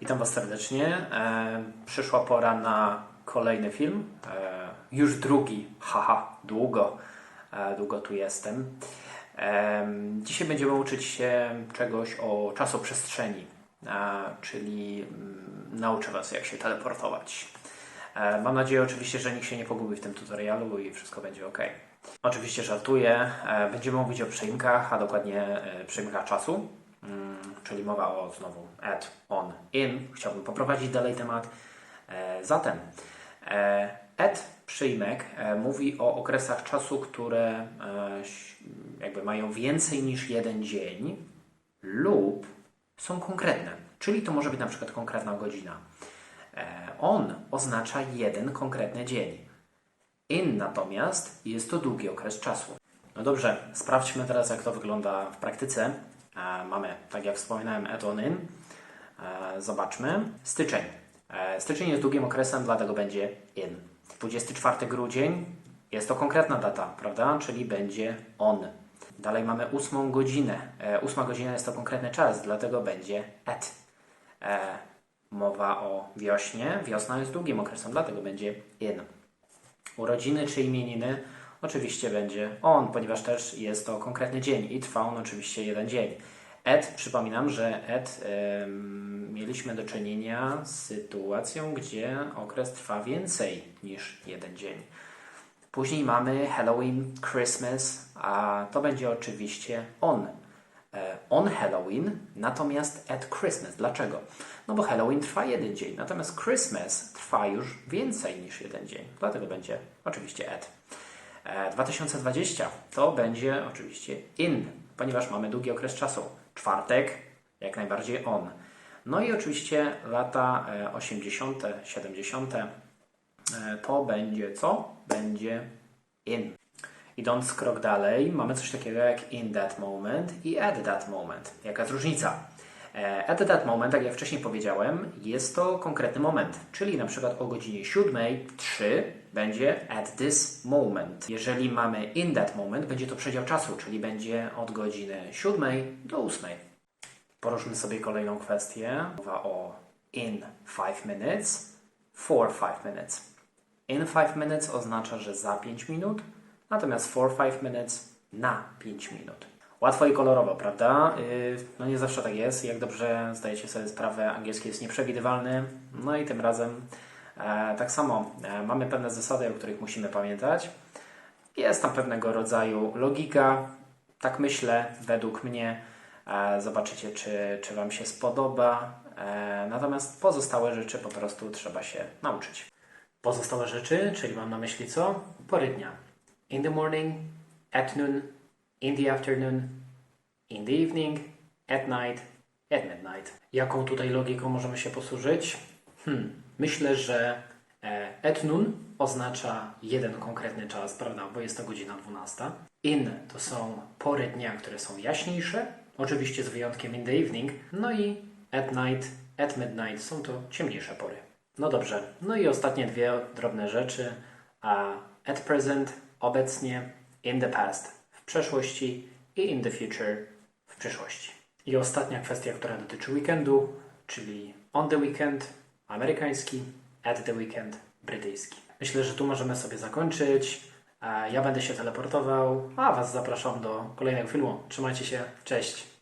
Witam Was serdecznie. E, przyszła pora na kolejny film. E, już drugi. Haha, długo. E, długo tu jestem. E, dzisiaj będziemy uczyć się czegoś o czasoprzestrzeni, e, czyli mm, nauczę Was, jak się teleportować. E, mam nadzieję oczywiście, że nikt się nie pogubi w tym tutorialu i wszystko będzie ok. Oczywiście żartuję. E, będziemy mówić o przeimkach, a dokładnie e, przeimkach czasu. Mm, czyli mowa o znowu add, on, in. Chciałbym poprowadzić dalej temat. E, zatem e, add przyjmek e, mówi o okresach czasu, które jakby mają więcej niż jeden dzień lub są konkretne. Czyli to może być na przykład konkretna godzina. On oznacza jeden konkretny dzień. In natomiast jest to długi okres czasu. No dobrze, sprawdźmy teraz, jak to wygląda w praktyce. Mamy, tak jak wspominałem, in. E, zobaczmy. Styczeń. E, styczeń jest długim okresem, dlatego będzie in. 24 grudzień jest to konkretna data, prawda? Czyli będzie on. Dalej mamy ósmą godzinę. E, ósma godzina jest to konkretny czas, dlatego będzie at. E, mowa o wiośnie. Wiosna jest długim okresem, dlatego będzie in. Urodziny czy imieniny oczywiście będzie on, ponieważ też jest to konkretny dzień i trwa on oczywiście jeden dzień. Ed, przypominam, że ed em, mieliśmy do czynienia z sytuacją, gdzie okres trwa więcej niż jeden dzień. Później mamy Halloween, Christmas, a to będzie oczywiście on. E, On Halloween, natomiast at Christmas. Dlaczego? No bo Halloween trwa jeden dzień, natomiast Christmas trwa już więcej niż jeden dzień. Dlatego będzie oczywiście at. E, 2020 to będzie oczywiście in, ponieważ mamy długi okres czasu. Czwartek, jak najbardziej on. No i oczywiście lata e, 80., 70. e, to będzie co? Będzie in. Idąc krok dalej, mamy coś takiego jak in that moment i at that moment. Jaka jest różnica? E, At that moment, tak jak wcześniej powiedziałem, jest to konkretny moment, czyli na przykład o godzinie 7.03 będzie at this moment. Jeżeli mamy in that moment, będzie to przedział czasu, czyli będzie od godziny 7 do 8. Poruszmy sobie kolejną kwestię. Mowa o in 5 minutes, for 5 minutes. In 5 minutes oznacza, że za 5 minut, natomiast for 5 minutes na 5 minut. Łatwo i kolorowo, prawda? Yy, No nie zawsze tak jest. Jak dobrze zdajecie sobie sprawę, angielski jest nieprzewidywalny. No i tym razem e, tak samo e, mamy pewne zasady, o których musimy pamiętać. Jest tam pewnego rodzaju logika, tak myślę, według mnie. E, Zobaczycie, czy, czy Wam się spodoba. Natomiast pozostałe rzeczy po prostu trzeba się nauczyć. Pozostałe rzeczy, czyli mam na myśli co? Pory dnia. In the morning, at noon, in the afternoon, in the evening, at night, at midnight. Jaką tutaj logiką możemy się posłużyć? Hmm, myślę, że e, at noon oznacza jeden konkretny czas, prawda, bo jest to godzina 12. In to są pory dnia, które są jaśniejsze, oczywiście z wyjątkiem in the evening. No i at night, at midnight są to ciemniejsze pory. No dobrze, no i ostatnie dwie drobne rzeczy. A at present, obecnie, in the past, przeszłości i in the future, w przyszłości. I ostatnia kwestia, która dotyczy weekendu, czyli on the weekend, amerykański, at the weekend, brytyjski. Myślę, że tu możemy sobie zakończyć. A Ja będę się teleportował, a Was zapraszam do kolejnego filmu. Trzymajcie się, cześć!